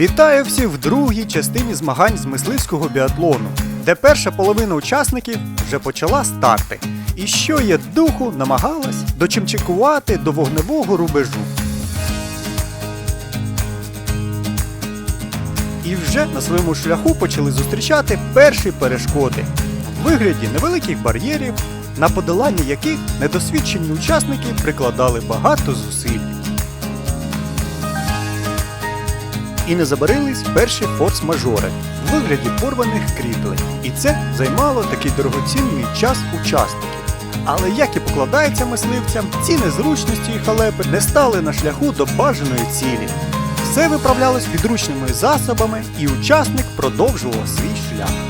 Вітаю всіх в другій частині змагань з мисливського біатлону, де перша половина учасників вже почала старти. І що є духу, намагалась дочимчикувати до вогневого рубежу. І вже на своєму шляху почали зустрічати перші перешкоди в вигляді невеликих бар'єрів, на подолання яких недосвідчені учасники прикладали багато зусиль. І не забарились перші форс-мажори в вигляді порваних кріплень. І це займало такий дорогоцінний час учасників. Але як і покладається мисливцям, ці незручності і халепи не стали на шляху до бажаної цілі. Все виправлялось підручними засобами, і учасник продовжував свій шлях.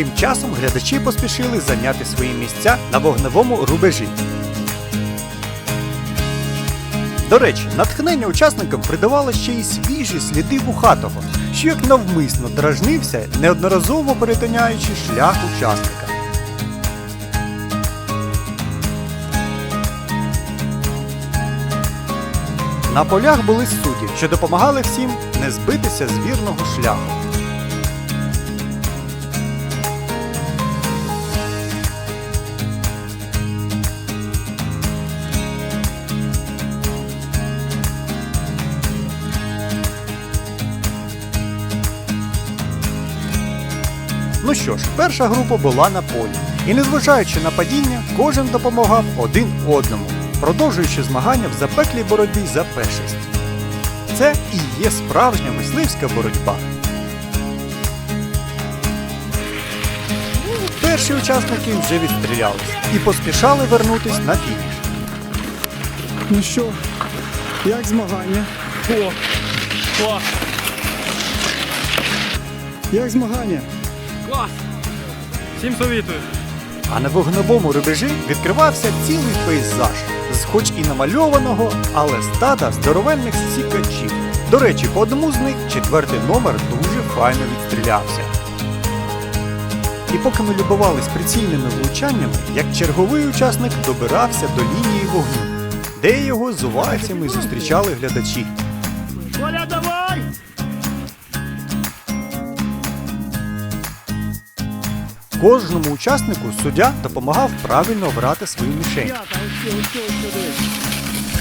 Тим часом глядачі поспішили зайняти свої місця на вогневому рубежі. До речі, натхнення учасникам придавало ще й свіжі сліди вухатого, що як навмисно дражнився, неодноразово перетинаючи шлях учасника. На полях були судді, що допомагали всім не збитися з вірного шляху. Ну що ж, перша група була на полі. І незважаючи на падіння, кожен допомагав один одному, продовжуючи змагання в запеклій боротьбі за першість. Це і є справжня мисливська боротьба. Перші учасники вже відстрілялись і поспішали вернутись на фініш. Ну що, як змагання? О, клас, Як змагання? Клас. Всім совітую. А на вогневому рубежі відкривався цілий пейзаж з хоч і намальованого, але стада здоровенних сікачів. До речі, по одному з них четвертий номер дуже файно відстрілявся. І поки ми любувались прицільними влучаннями, як черговий учасник добирався до лінії вогню, де його з оваціями зустрічали глядачі. Кожному учаснику суддя допомагав правильно обрати свою мішень.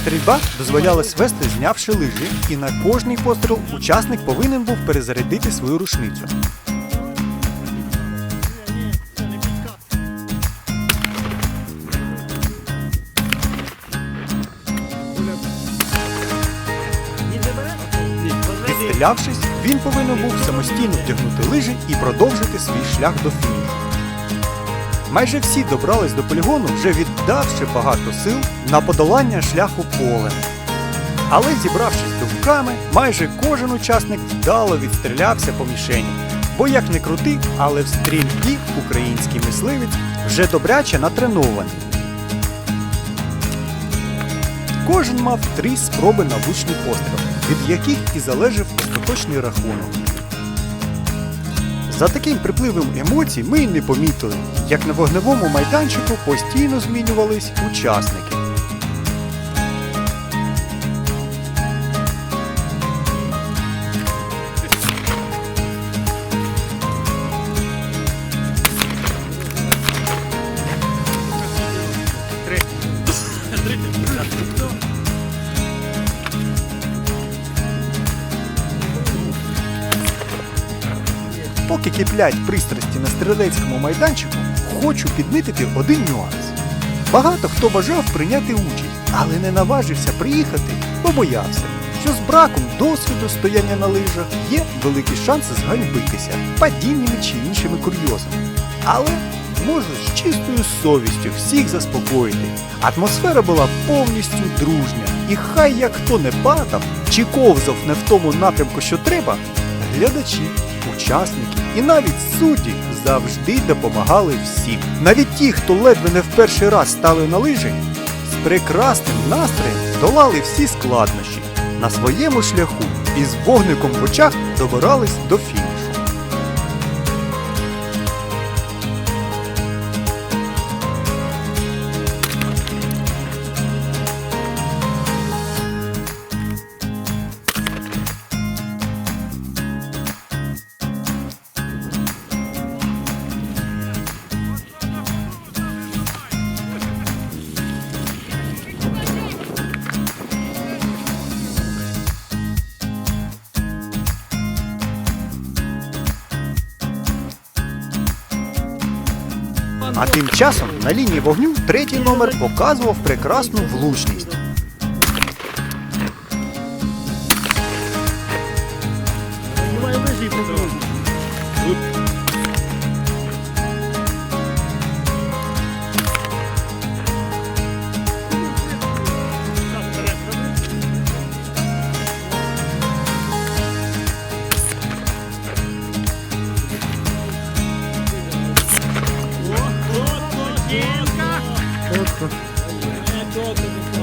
Стрільба дозволялась вести, знявши лижі, і на кожний постріл учасник повинен був перезарядити свою рушницю. Відстрілявшись, він повинен був самостійно вдягнути лижі і продовжити свій шлях до фінішу. Майже всі добрались до полігону, вже віддавши багато сил на подолання шляху полем. Але зібравшись думками, майже кожен учасник вдало відстрілявся по мішені. Бо як не крути, але в стрільбі український мисливець вже добряче натренований. Кожен мав три спроби на влучний постріл, від яких і залежав остаточний рахунок. За таким припливом емоцій ми й не помітили, як на вогневому майданчику постійно змінювались учасники. Поки киплять пристрасті на стрілецькому майданчику, хочу підмітити один нюанс. Багато хто бажав прийняти участь, але не наважився приїхати, бо боявся, що з браком досвіду стояння на лижах є великі шанси зганьбитися падіннями чи іншими курйозами. Але можу з чистою совістю всіх заспокоїти. Атмосфера була повністю дружня, і хай як хто не падав чи ковзав не в тому напрямку, що треба, глядачі, учасники і навіть судді завжди допомагали всім. Навіть ті, хто ледве не в перший раз стали на лижі, прекрасним настроєм долали всі складнощі. На своєму шляху і з вогником в очах добирались до фінішу. А тим часом на лінії вогню третій номер показував прекрасну влучність. Катка,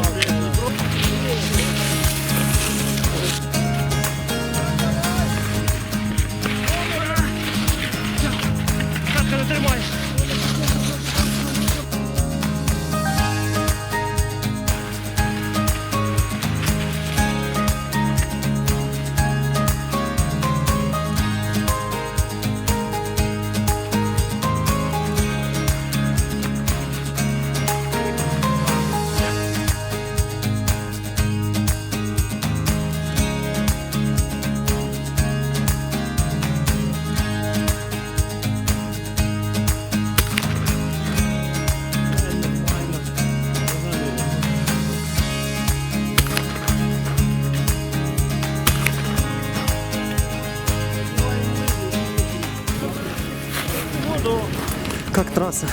Как трасса?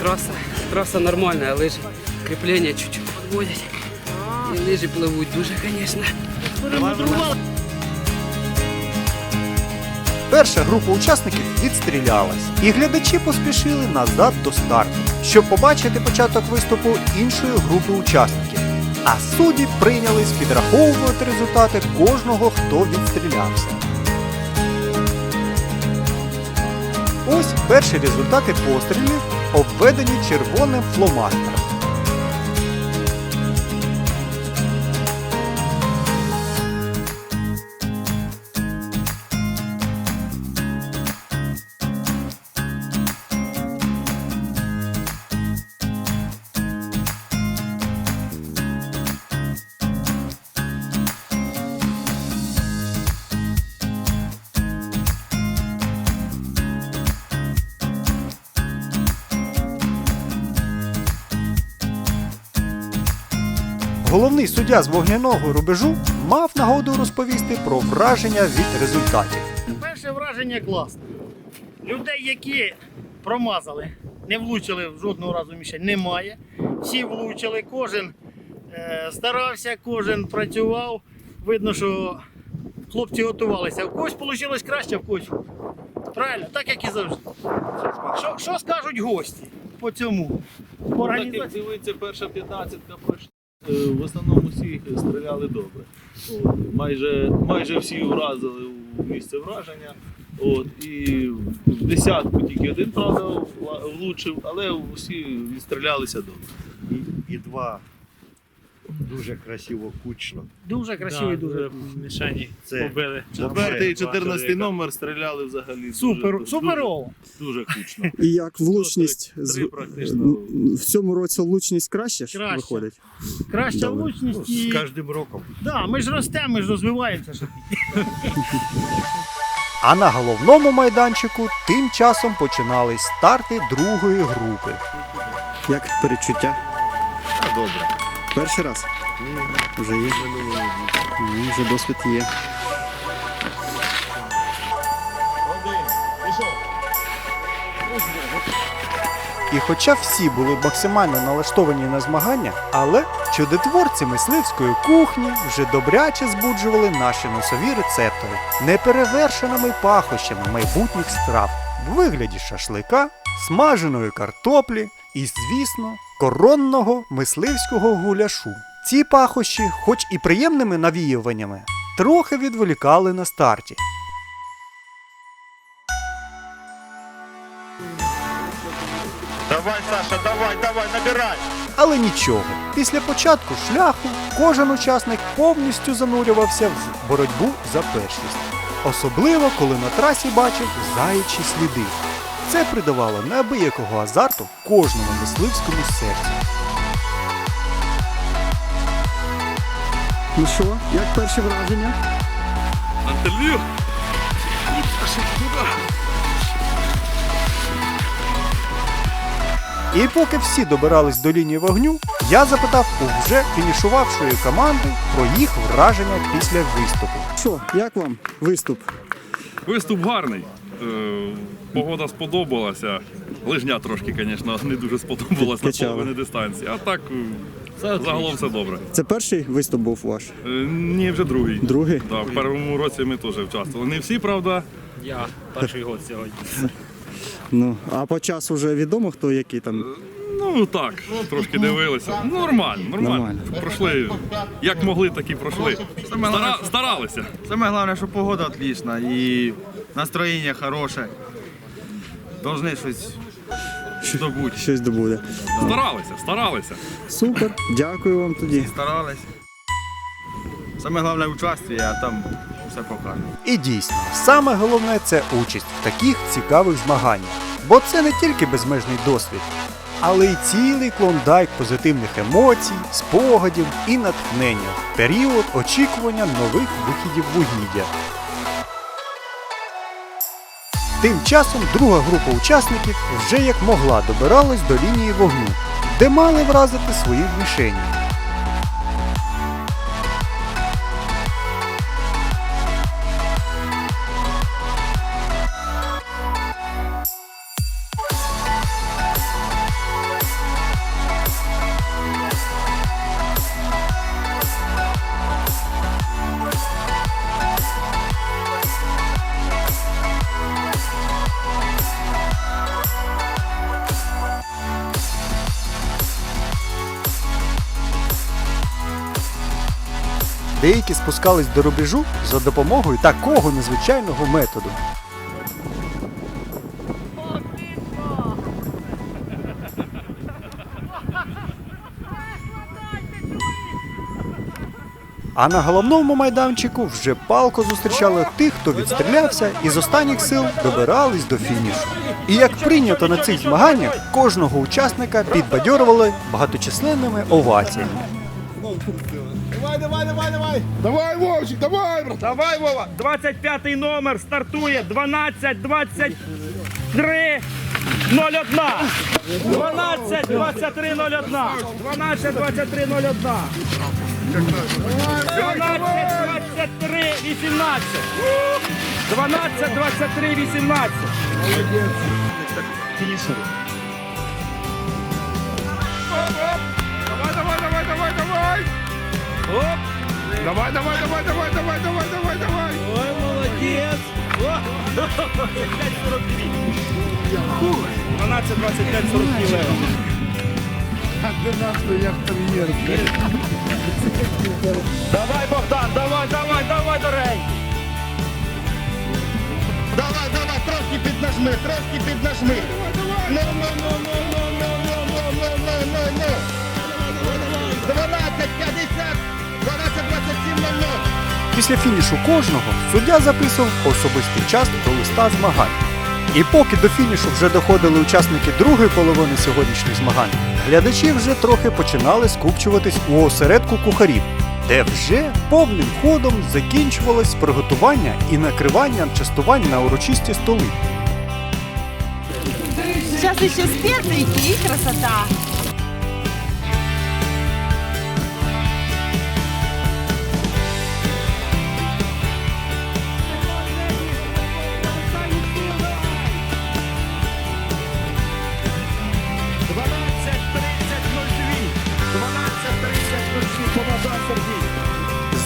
Трасса, трасса нормальная, лыжи. Крепление чуть-чуть подводят. И лыжи плывут дуже, конечно. Перша група учасників відстрілялась, і глядачі поспішили назад до старту, щоб побачити початок виступу іншої групи учасників. А судді прийнялись підраховувати результати кожного, хто відстрілявся. Ось перші результати пострілів, обведені червоним фломастером. Головний суддя з вогняного рубежу мав нагоду розповісти про враження від результатів. Перше враження класне. Людей, які промазали, не влучили в жодного разу мішень, немає. Всі влучили, кожен е, старався, кожен працював. Видно, що хлопці готувалися. У когось вийшло краще, в когось. Правильно, так як і завжди. Що, що скажуть гості по цьому? Так організації? як дивиться, перша п'ятнадцятка пройшла. Е, В основному всі стріляли добре. От, майже, майже всі вразили у місце враження. От, і в десятку тільки один, правда, влучив, але всі відстрілялися добре. і, і два дуже красиво кучно. Дуже красивий, дуже. мішені Це побили. Четвертий і Два 14 чоловіка. номер стріляли взагалі Супер, дуже, суперово. дуже, дуже кучно. І як влучність з- практично. в цьому році влучність краще, ж Краще. виходить? Краща Добре. влучність з і. кожним роком. Да, ми ж ростемо, ми ж розвиваємося. ж. А на головному майданчику тим часом починались старти другої групи. Як перечуття? Добре. Перший раз? Вже є. Ну, Вже досвід є. І хоча всі були максимально налаштовані на змагання, але чудотворці мисливської кухні вже добряче збуджували наші носові рецептори неперевершеними пахощами майбутніх страв в вигляді шашлика, смаженої картоплі і, звісно, коронного мисливського гуляшу. Ці пахощі, хоч і приємними навіюваннями, трохи відволікали на старті. Давай, Саша, давай, давай, набирай. Але нічого, після початку шляху кожен учасник повністю занурювався в боротьбу за першість. Особливо, коли на трасі бачив заячі сліди. Це придавало неабиякого азарту кожному мисливському серцю. Ну що, як перші враження? Антелью! І поки всі добирались до лінії вогню, я запитав у вже фінішувавшої команди про їх враження після виступу. Що, як вам виступ? Виступ гарний. Е, Погода сподобалася. Лижня трошки, звісно, не дуже сподобалась на половині дистанції. А так е, загалом все добре. Це перший виступ був ваш? Е, Ні, вже другий. Другий? Да, в першому році ми теж участвували. Не всі, правда. Я перший год сьогодні. Ну, а по часу вже відомо, хто який там. Ну так, трошки дивилися. Нормально, нормально. Нормально. Пройшли. Як могли, так і пройшли. Стара, старалися. Самое главное, что погода отлична и настроение хорошее. Должны щось здобути. Щось добуде. Старалися, старалися. Супер, дякую вам тоді. Старались. Саме головне участвие, а там все покаже. І дійсно, саме головне це участь в таких цікавих змаганнях. Бо це не тільки безмежний досвід, але й цілий клондайк позитивних емоцій, спогадів і натхнення в період очікування нових вихідів вугіддя. Тим часом друга група учасників вже як могла добиралась до лінії вогню, де мали вразити свої мішені. Деякі спускались до рубежу за допомогою такого незвичайного методу. А на головному майданчику вже палко зустрічали тих, хто відстрілявся і з останніх сил добирались до фінішу. І як прийнято на цих змаганнях, кожного учасника підбадьорували багаточисленними оваціями. Давай, Вовчик, давай, брат. Давай, Вова. 25 номер стартує 12 23 01. 12 23 01. 12 23 01. 12 23 18. 12 23 18. Давай, давай, давай, давай, давай. Оп. Давай, давай, давай, давай, давай, давай, давай, давай. Ой, молодец. 12, 25, 40 лево. Давай, Богдан, давай, давай, давай, дорогой. Давай, давай, трошки піднажми, трошки піднажми. Ну, ну, ну, ну, ну, ну, ну, ну, ну, ну, ну, ну. 12, 50, 12, 27, 00. Після фінішу кожного суддя записував особистий час до листа змагань. І поки до фінішу вже доходили учасники другої половини сьогоднішніх змагань, глядачі вже трохи починали скупчуватись у осередку кухарів, де вже повним ходом закінчувалось приготування і накривання частувань на урочисті столи. Сейчас еще специи и красота.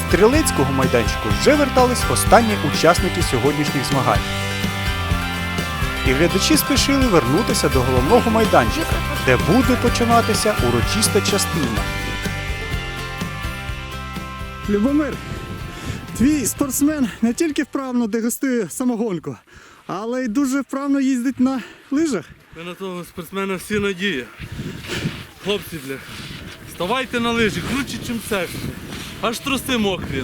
Стрілецького майданчику вже вертались останні учасники сьогоднішніх змагань. І глядачі спішили вернутися до головного майданчика, де буде починатися урочиста частина. Любомир, твій спортсмен не тільки вправно дегустує самогонку, але й дуже вправно їздить на лижах. Ми на того спортсмена всі надії. Хлопці, бля, ставайте на лижі, круче, чим секс. Аж труси мокрі.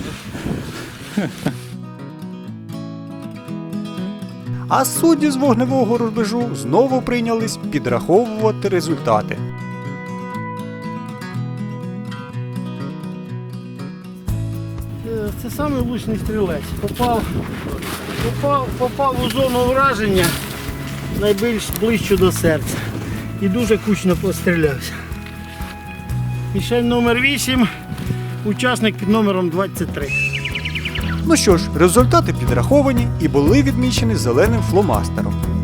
А судді з вогневого рубежу знову прийнялись підраховувати результати. Е, Це самий влучний стрілець. Попав, попав, попав у зону враження найбільш ближче до серця. І дуже кучно пострілявся. Мішель номер 8, учасник під номером 23. Ну що ж, результати підраховані і були відмічені зеленим фломастером.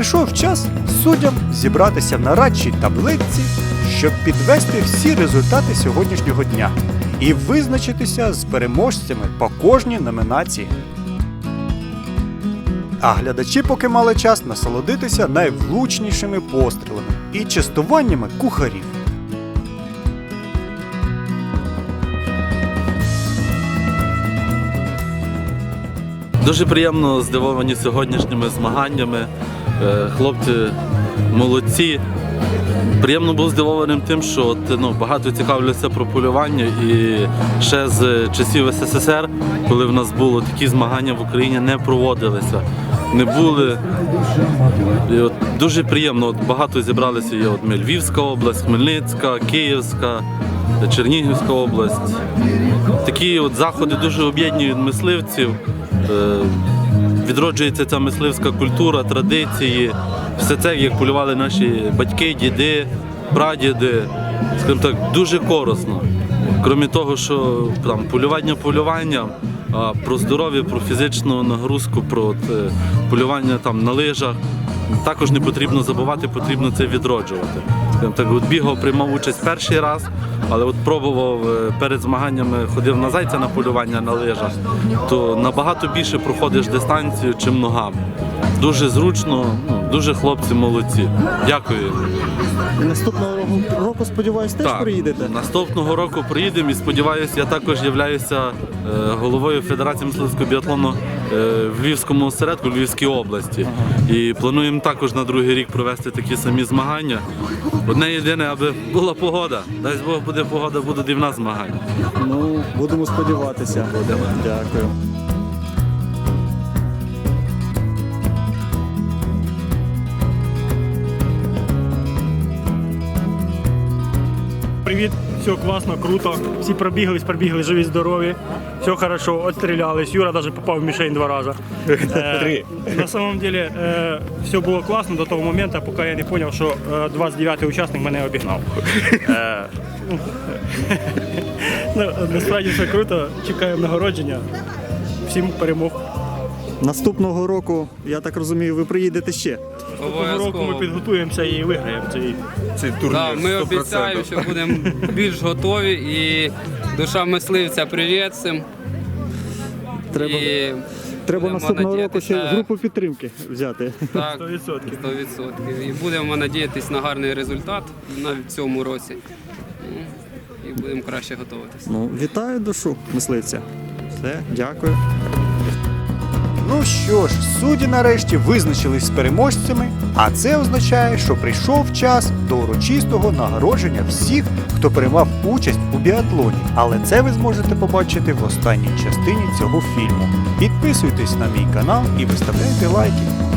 Прийшов час суддям зібратися на радчій таблиці, щоб підвести всі результати сьогоднішнього дня і визначитися з переможцями по кожній номінації. А глядачі поки мали час насолодитися найвлучнішими пострілами і частуваннями кухарів. Дуже приємно здивовані сьогоднішніми змаганнями. Е, Хлопці молодці. Приємно був здивованим тим, що от, ну, багато цікавляться про полювання і ще з часів СССР, коли в нас було такі змагання в Україні, не проводилися. Не були. І от дуже приємно, от багато зібралися. Є от Львівська область, Хмельницька, Київська, Чернігівська область. Такі от заходи дуже об'єднують мисливців. Відроджується ця мисливська культура, традиції. Все це, як полювали наші батьки, діди, прадіди. Скажімо так, дуже корисно. Крім того, що там полювання полювання, а про здоров'я, про фізичну нагрузку, про от, е, полювання там на лижах. Також не потрібно забувати, потрібно це відроджувати. Скажімо Так, от бігав, приймав участь перший раз, але от пробував е, перед змаганнями, ходив на зайця на полювання на лижах, то набагато більше проходиш дистанцію, чим ногами. Дуже зручно, ну, дуже хлопці молодці. Дякую. І наступного року, сподіваюсь, теж приїдете. Наступного року приїдемо і сподіваюся, я також являюся е, головою Федерації мисливського біатлону е, в Львівському осередку Львівській області. І плануємо також на другий рік провести такі самі змагання. Одне єдине, аби була погода. Дай Бог буде погода, будуть і в нас змагання. Ну, будемо сподіватися. Будемо. Дякую. Привіт, все класно, круто. Всі пробіглись, пробігли, живі, здорові. Все хорошо, отстрілялись. Юра навіть попав в мішень два рази. Три. На самом деле е, все було класно до того моменту, поки я не зрозумів, що е, 29-й учасник мене обігнав. Е, ну, насправді все круто. Чекаємо нагородження. Всім перемог. Наступного року, я так розумію, ви приїдете ще. Того року ми підготуємося і виграємо цей. Да, ми обіцяємо, що будемо більш готові і душа мисливця привіт всім. Треба, І треба будемо наступного року ще надіятися- групу підтримки взяти. Так, 100%. 100%. І будемо надіятися на гарний результат на цьому році. Ну, І будемо краще готуватися. Ну, вітаю душу мисливця. Все, дякую. Ну що ж, судді нарешті визначились з переможцями, а це означає, що прийшов час до урочистого нагородження всіх, хто приймав участь у біатлоні. Але це ви зможете побачити в останній частині цього фільму. Підписуйтесь на мій канал і виставляйте лайки.